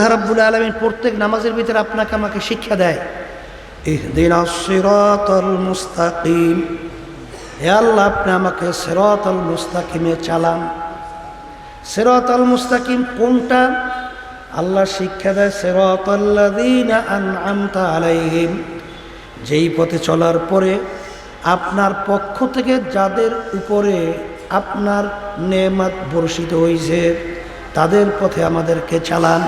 আল্লাহ রাব্বুল আলমিন প্রত্যেক নামাজের ভিতরে আপনাকে আমাকে শিক্ষা দেয়। মুস্তাকিম। হে আল্লাহ, আপনি আমাকে সেরত আল মুস্তাকিমে চালান। সেরত আল মুস্তাকিম কোনটা? আল্লাহ শিক্ষা দেয়, সিরাতাল্লাযীনা আনআমতা আলাইহিম। যেই পথে চলার পরে আপনার পক্ষ থেকে যাদের উপরে আপনার নেমাত বর্ষিত হয়েছে তাদের পথে আমাদেরকে চালান।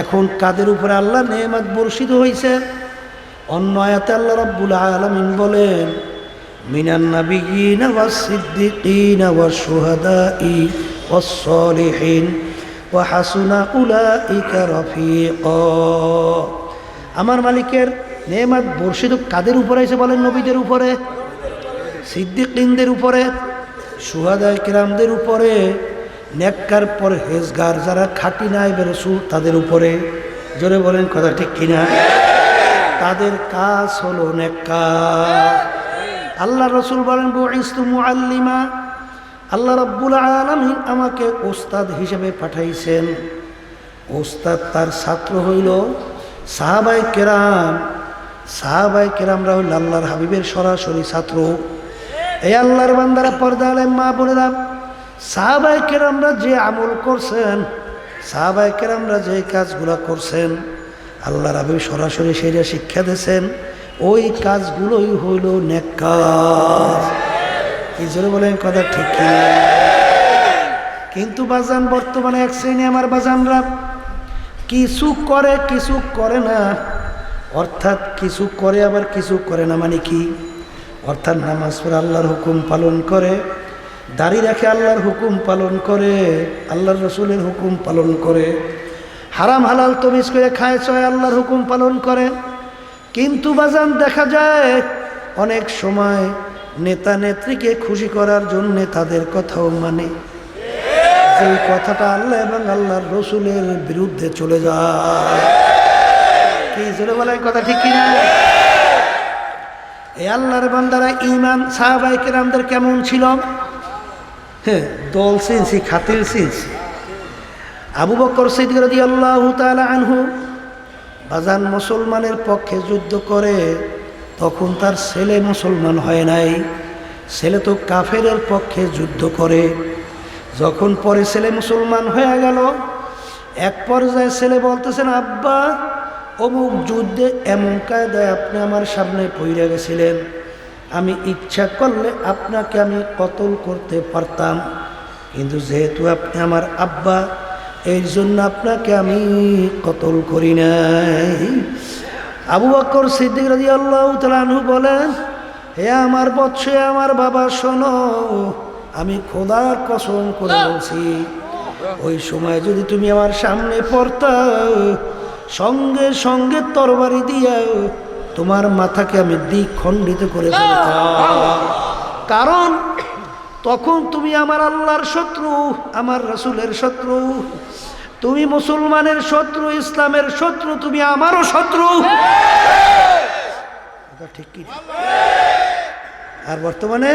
এখন কাদের উপরে আল্লাহ নেমাত বর্ষিত হয়েছে অন্য আয়াতে আল্লাহ রব্বুল আলমিন বলেন, মিনান নাবিয়িন ওয়াস সিদ্দিকিন ওয়াস শুহাদাই ওয়াস সলিহিন ওয়া হাসুনা উলাইকা রফিকা. আমার মালিকের নেমাত বর্ষিত কাদের উপরে এসে বলেন নবীদের উপরে? সিদ্দিকিনদের উপরে? সুহাদা কিরামদের উপরে? নেককার পর হেজগার যারা খাটি নাই বেরসুল তাদের উপরে। জোরে বলেন কথা ঠিক কিনা? তাদের কাজ হলো আল্লাহ রসুল বলেন মুআল্লিমা। আল্লাহ রব্বুল আলমিন আমাকে ওস্তাদ হিসেবে পাঠাইছেন। ওস্তাদ তার ছাত্র হইল সাহাবাই কেরাম। সাহাবাই কেরামরা হইল আল্লাহর হাবিবের সরাসরি ছাত্র। এই আল্লাহর বান্দারা পর্দা আলেম মা বোনেরা সাহাবাই আমরা যে আমল করছেন সাহাবাই আমরা যে কাজগুলো করছেন আল্লাহর হাবিব সরাসরি সেটা শিক্ষা দিয়েছেন, ওই কাজগুলোই হইল জন্য বলেন কথা ঠিক কিন্তু বাজান বর্তমানে এক শ্রেণি আমার বাজানরা কিছু করে কিছু করে না, অর্থাৎ কিছু করে আবার কিছু করে না মানে কি? অর্থাৎ নামাজ পড়ে আল্লাহর হুকুম পালন করে দাড়ি রাখে আল্লাহর হুকুম পালন করে, আল্লাহর রসুলের হুকুম পালন করে। হারাম হালাল তমিজ করে খায় চয় আল্লাহর হুকুম পালন করে। কিন্তু বাজান দেখা যায়, অনেক সময় নেতা নেত্রীকে খুশি করার জন্য তাদের কথাও মানে। যে কথাটা আল্লাহ এবং আল্লাহর রসুলের বিরুদ্ধে চলে যায়। কি বলে কথা ঠিক কিনা? এই আল্লাহর বান্দারা ইমান সাহাবাই কেরামদের কেমন ছিল? হ্যাঁ দল সিনসি খাতির সিনসি আবু বকর সিদ্দিক আল্লাহ আনহু বাজান মুসলমানের পক্ষে যুদ্ধ করে, তখন তার ছেলে মুসলমান হয় নাই। ছেলে তো কাফেরের পক্ষে যুদ্ধ করে। যখন পরে ছেলে মুসলমান হয়ে গেল, এক পর্যায়ে ছেলে বলতেছেন, আব্বা, অমুক যুদ্ধে এমন কায়দায় আপনি আমার সামনে পইরে গেছিলেন। আমি ইচ্ছা করলে আপনাকে আমি কতল করতে পারতাম। কিন্তু যেহেতু আপনি আমার আব্বা এই জন্য আপনাকে আমি কতল করি নাই। আবু বকর সিদ্দিক রাজি আল্লাহ তালু বলেন, হে আমার বৎসে আমার বাবা, শোনো, আমি খোদার কসম করে বলছি, ওই সময় যদি তুমি আমার সামনে পড়তা সঙ্গে সঙ্গে তরবারি দিয়া তোমার মাথাকে আমি দিক খণ্ডিত করে কারণ তখন তুমি আমার আল্লাহর শত্রু, আমার রসুলের শত্রু। তুমি মুসলমানের শত্রু, ইসলামের শত্রু, তুমি আমারও শত্রু। ঠিক কি আর বর্তমানে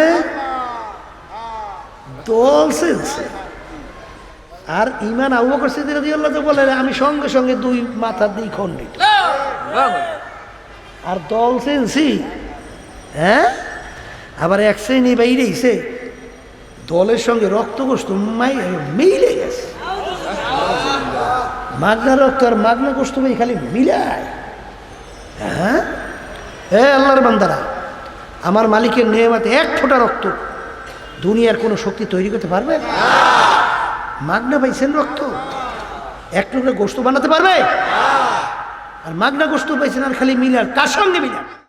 আর ইমান আবু তো বলে, আমি সঙ্গে সঙ্গে দুই মাথা দিই খণ্ডিত আর দল সেলছি হ্যাঁ আবার এক শ্রেণি বাইরেছে দলের সঙ্গে রক্ত গোষ্ঠ মিলে গেছে। মাগনা রক্ত আর মাগনা গোষ্ঠ ভাই খালি মিলায়। হ্যাঁ? এ আল্লাহর বান্দারা, আমার মালিকের নিয়মাতে এক ফোঁটা রক্ত দুনিয়ার কোনো শক্তি তৈরি করতে পারবে? মাগনা পাইছেন রক্ত? এক টুকরো গোস্ত বানাতে পারবে? আর মাগনা গোস্ত পাইছেন আর খালি মিলার কার সঙ্গে মিলার